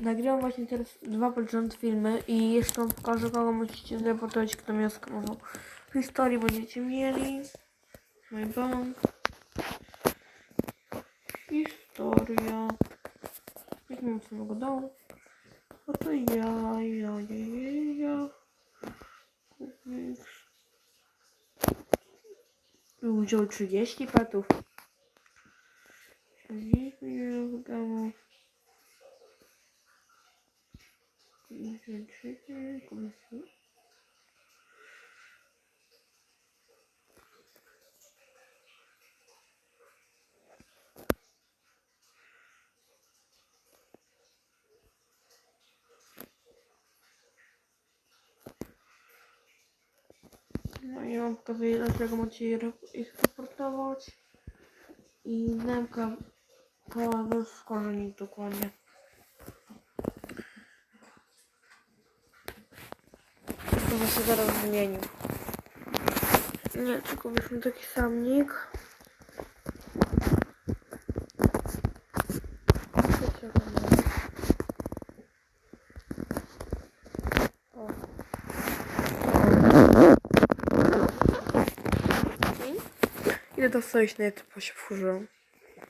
Nagrywam właśnie teraz dwa rząd filmy i jeszcze wam pokażę, kogo musicie zreportować, kto mnie skamował. W historii będziecie mieli mój bank. Historia. Jak mam samego domu. Oto ja, ja, ja, ja, ja. Kubiks. Wziął 30 petów. 30 No i wam pokazuję, dlaczego macie ich raportować. I nemka to rozkorzenić dokładnie. By się zaraz zmienił. Nie, tylko weźmy taki samnik. Ile na to się wkurzyłem.